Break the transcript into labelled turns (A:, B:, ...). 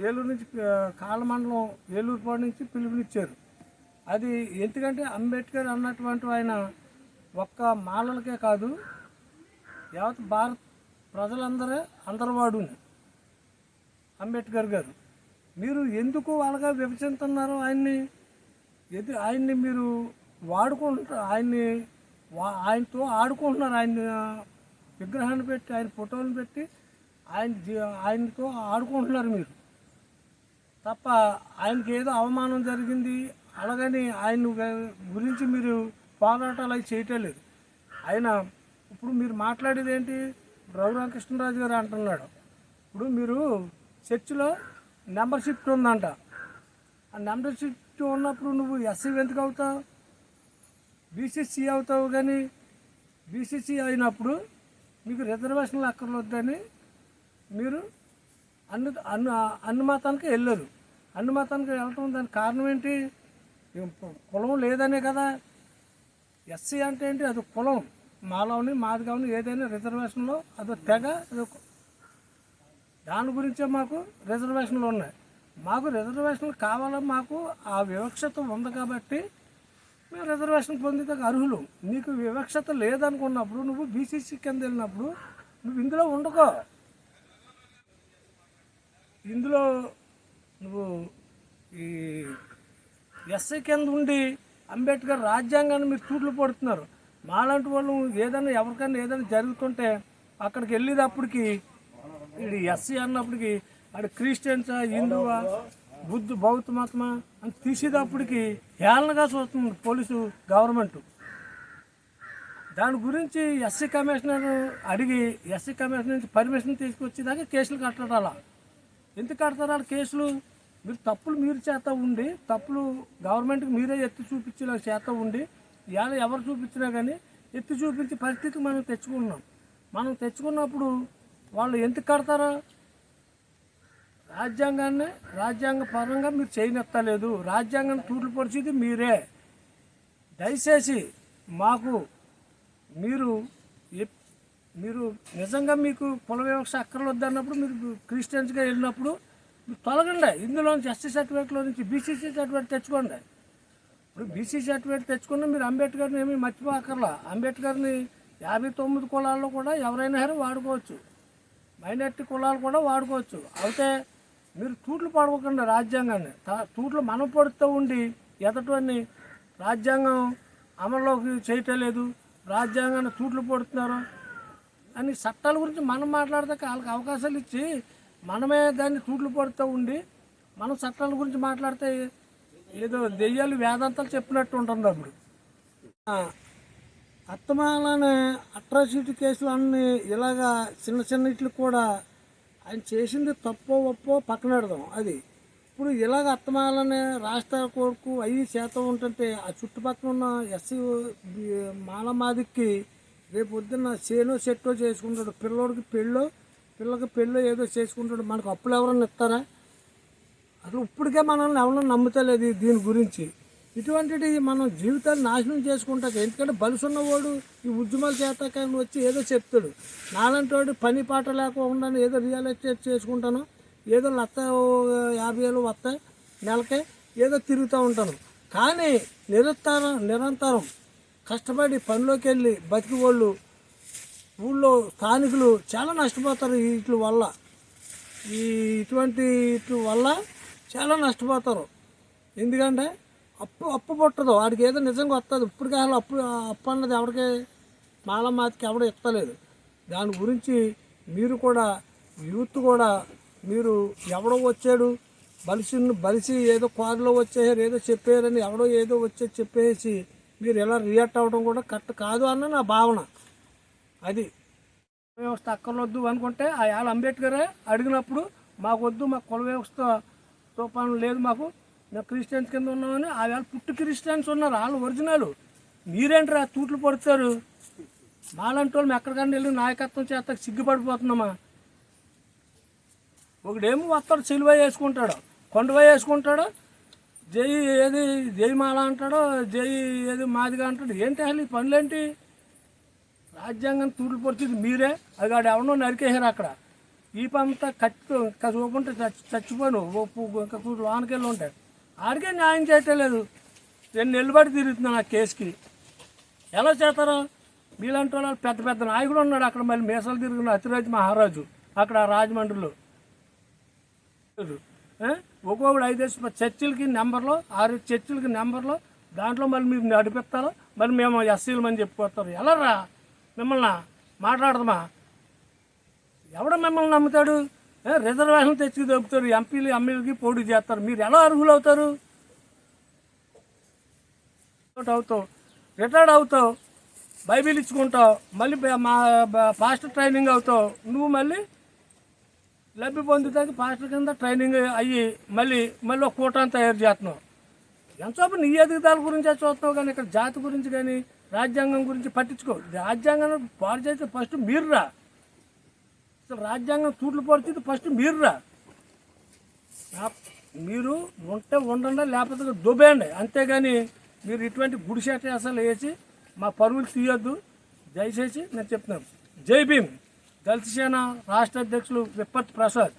A: ఏలూరు నుంచి కాలమండలం ఏలూరుపాడు నుంచి పిలుపునిచ్చారు. అది ఎందుకంటే అంబేద్కర్ అన్నటువంటి ఆయన ఒక్క మాలలకే కాదు యావత్ భారత్ ప్రజలందరే అందరి అంబేద్కర్ గారు. మీరు ఎందుకు వాళ్ళగా విభజిస్తున్నారు ఆయన్ని ఎది ఆయన్ని మీరు వాడుకుంటారు ఆయన్ని వా- ఆయనతో ఆడుకుంటున్నారు. ఆయన విగ్రహాన్ని పెట్టి ఆయన ఫోటోలు పెట్టి ఆయన జీ- ఆయనతో ఆడుకుంటున్నారు మీరు. తప్ప ఆయనకి ఏదో అవమానం జరిగింది అలాగని ఆయన గురించి మీరు పోరాటాలు అవి చేయటం లేదు. ఆయన ఇప్పుడు మీరు మాట్లాడేది ఏంటి? రఘురామకృష్ణరాజు గారు అంటున్నాడు. ఇప్పుడు మీరు చర్చిలో మెంబర్షిప్ ఉందంట. ఆ మెంబర్షిప్ ఉన్నప్పుడు నువ్వు ఎస్సీ ఎందుకు అవుతావు? బీసీసీ అవుతావు కానీ బీసీసీ అయినప్పుడు మీకు రిజర్వేషన్లు అక్కర్లొద్దని మీరు అన్ని అన్ని అన్ని మతానికి అన్నమాతానికి అన్ని మతానికి వెళ్ళటం దానికి కారణం ఏంటి? కులం లేదనే కదా. ఎస్సీ అంటే ఏంటి? అది కులం. మాలోని మాది కావని ఏదైనా రిజర్వేషన్లో అదో తెగ అదో దాని గురించే మాకు రిజర్వేషన్లు ఉన్నాయి. మాకు రిజర్వేషన్లు కావాలని మాకు ఆ వివక్షత ఉంది కాబట్టి మేము రిజర్వేషన్ పొందితే అర్హులు. నీకు వివక్షత లేదనుకున్నప్పుడు నువ్వు బీసీసీ కింద వెళ్ళినప్పుడు నువ్వు ఇందులో ఉండకో. ఇందులో నువ్వు ఈ ఎస్ఐ కింద ఉండి అంబేద్కర్ రాజ్యాంగాన్ని మీరు తూట్లు పడుతున్నారు. మాలాంటి వాళ్ళు ఏదైనా ఎవరికైనా ఏదైనా జరుగుతుంటే అక్కడికి వెళ్ళేటప్పటికి ఇది ఎస్సీ అన్నప్పటికి అది క్రిస్టియన్సా హిందువా బుద్ధ బౌద్ధ మతమా అని తీసేటప్పటికి హేళనగా చూస్తుంది పోలీసు గవర్నమెంట్. దాని గురించి ఎస్సీ కమిషనర్ అడిగి ఎస్సీ కమిషనర్ నుంచి పర్మిషన్ తీసుకొచ్చేదాకా కేసులు కట్టడాలా? ఎందుకు కడతారు వాళ్ళు కేసులు? మీరు తప్పులు మీరు చేత ఉండి తప్పులు గవర్నమెంట్కి మీరే ఎత్తి చూపించేలా చేత ఉండి ఇవాళ ఎవరు చూపించినా కానీ ఎత్తి చూపించే పరిస్థితి మనం తెచ్చుకున్నాం. మనం తెచ్చుకున్నప్పుడు వాళ్ళు ఎందుకు కడతారా రాజ్యాంగాన్ని రాజ్యాంగ పరంగా మీరు చేయనెత్తలేదు. రాజ్యాంగాన్ని తూట్లు పరిచేది మీరే. దయచేసి మాకు మీరు ఎప్- మీరు నిజంగా మీకు కుల వివక్ష అక్కర్లొద్దు అన్నప్పుడు మీరు క్రిస్టియన్స్గా వెళ్ళినప్పుడు మీరు తొలగండి. ఇందులో నుంచి ఎస్సీ సర్టిఫికేట్లో నుంచి బీసీసీ సర్టిఫికేట్ తెచ్చుకోండి. ఇప్పుడు బీసీ సర్టిఫికేట్ తెచ్చుకున్న మీరు అంబేద్కర్ని ఏమీ మర్చిపోకర్లా. అంబేద్కర్ని యాభై తొమ్మిది కులాల్లో కూడా ఎవరైనా సరే వాడుకోవచ్చు. మైనార్టీ కులాలు కూడా వాడుకోవచ్చు. అయితే మీరు తూట్లు పడవకుండా రాజ్యాంగాన్ని. తా- తూట్లు మనం పడుతూ ఉండి ఎదటోని రాజ్యాంగం అమల్లోకి చేయటం లేదు. రాజ్యాంగాన్ని తూట్లు పడుతున్నారు. అని చట్టాల గురించి మనం మాట్లాడితే వాళ్ళకి అవకాశాలు ఇచ్చి మనమే దాన్ని తూట్లు పడుతూ ఉండి మనం చట్టాల గురించి మాట్లాడితే ఏదో దెయ్యాలు వేదాంతాలు చెప్పినట్టు ఉంటుంది అప్పుడు. అత్తమాలనే అట్రాసిటీ కేసులు అన్ని ఇలాగా చిన్న చిన్నట్లు కూడా ఆయన చేసింది తప్పో ఒప్పో పక్కన పెడదాం. అది ఇప్పుడు ఇలాగ అత్తమాలనే రాష్ట్ర కోర్టు అయ్యి చేత ఉంటుంటే ఆ చుట్టుపక్కల ఉన్న ఎస్సీ మాలమాదికి రేపు పొద్దున్న చేనో చెట్టో చేసుకుంటాడు. పిల్లోడికి పెళ్ళో పిల్లకి పెళ్ళో ఏదో చేసుకుంటాడు. మనకు అప్పులు ఎవరన్నా ఇస్తారా? అసలు ఇప్పటికే మనల్ని ఎవరన్నా నమ్ముతలేదు దీని గురించి. ఇటువంటిది మనం జీవితాలు నాశనం చేసుకుంటాక ఎందుకంటే బలుసున్నవాడు ఈ ఉద్యమాలు చేతాక వచ్చి ఏదో చెప్తాడు. నాలంటి వాడు పని పాట లేకుండా ఏదో రియల్ ఎస్టేట్ చేసుకుంటాను. ఏదో లత్త యాభై వేలు వస్తాయి నెలకే ఏదో తిరుగుతూ ఉంటాను. కానీ నిరంతరం నిరంతరం కష్టపడి పనిలోకి వెళ్ళి బతికి వాళ్ళు ఊళ్ళో స్థానికులు చాలా నష్టపోతారు వీటి వల్ల. ఈ ఇటువంటి వీటి వల్ల చాలా నష్టపోతారు. ఎందుకంటే అప్పు అప్పు పుట్టదు. వాడికి ఏదో నిజంగా వస్తుంది ఇప్పటికే అసలు అప్పు అప్పు అన్నది ఎవరికి మాల మాతికి ఎవడ ఇస్తలేదు దాని గురించి మీరు కూడా యూత్ కూడా మీరు ఎవడో వచ్చాడు బలిసి బలిసి ఏదో కారులో వచ్చేసారు ఏదో చెప్పారని ఎవడో ఏదో వచ్చే చెప్పేసి మీరు ఎలా రియాక్ట్ అవ్వడం కూడా కరెక్ట్ కాదు అన్న నా భావన. అది. వ్యవస్థ అక్కర్లొద్దు అనుకుంటే ఆ యాళ్ళ అంబేద్కరే అడిగినప్పుడు మాకు వద్దు మాకు కుల వ్యవస్థ తోపానం లేదు మాకు మేము క్రిస్టియన్స్ కింద ఉన్నామని ఆ వేళ పుట్టి క్రిస్టియన్స్ ఉన్నారు వాళ్ళు ఒరిజినల్. మీరేంట్రా తూట్లు పడుతారు మాలాంటి వాళ్ళు ఎక్కడికన్నా వెళ్ళి నాయకత్వం చేత సిగ్గుపడిపోతున్నామా? ఒకడేమో వస్తాడు సిలువ వేసుకుంటాడు కొండవ వేసుకుంటాడు జై ఏది జై మాల అంటాడో జై ఏది మాదిగా అంటాడు. ఏంటి అసలు ఈ పనులేంటి? రాజ్యాంగం తూట్లు మీరే. అది ఆడు ఎవరినో నరికేశారు అక్కడ. ఈ పంతా కట్టు చూపుంటే చచ్చి చచ్చిపోను ఇంకా లోనకెళ్ళి ఉంటాయి ఆడికే న్యాయం చేయట్లేదు నేను నిలబడి తిరుగుతున్నాను ఆ కేసుకి. ఎలా చేస్తారో? మీలాంటి వాళ్ళు పెద్ద పెద్ద నాయకుడు ఉన్నాడు అక్కడ మళ్ళీ మీసాలు తిరుగున్న అతిరాజు మహారాజు అక్కడ రాజమండ్రిలో. ఒక్కొక్కడు ఐదేసి ప- చర్చిలకి నెంబర్లో ఆరు చర్చిలకి నెంబర్లో దాంట్లో మళ్ళీ మీరు నడిపిస్తారు. మరి మేము ఎస్సీలు అని చెప్పుకొస్తారు ఎలా మిమ్మల్ని మాట్లాడదామా? ఎవడ మిమ్మల్ని నమ్ముతాడు? రిజర్వేషన్ తెచ్చి దొబ్బుతారు ఎంపీలు ఎమ్మెల్యేలకి పోటీ చేస్తారు. మీరు ఎలా అర్హులు అవుతారు? అవుతావు రిటైర్డ్ అవుతావు. బైబిల్ ఇచ్చుకుంటావు. మళ్ళీ మా ఫాస్ట్ ట్రైనింగ్ అవుతావు. నువ్వు మళ్ళీ లబ్ధి పొందుతానికి పాస్టర్ కింద ట్రైనింగ్ అయ్యి మళ్ళీ మళ్ళీ ఒక కూటాన్ని తయారు చేస్తున్నాం. ఎంతసేపు నీ ఎదుగుదల గురించే చూస్తున్నావు కానీ ఇక్కడ జాతి గురించి కానీ రాజ్యాంగం గురించి పట్టించుకో. రాజ్యాంగం పాడు చేస్తే ఫస్ట్ మీరు రా అసలు రాజ్యాంగం తూట్లు పడుతుంది ఫస్ట్ మీరు రా నా- మీరు ఉంటే ఉండండి లేకపోతే దుబ్బేయండి. అంతేగాని మీరు ఇటువంటి గుడిసేట అసలు వేసి మా పరువులు తీయొద్దు. దయచేసి నేను చెప్తున్నాను. జై భీమ్. దళిత సేన రాష్ట్ర అధ్యక్షులు విప్పత్ ప్రసాద్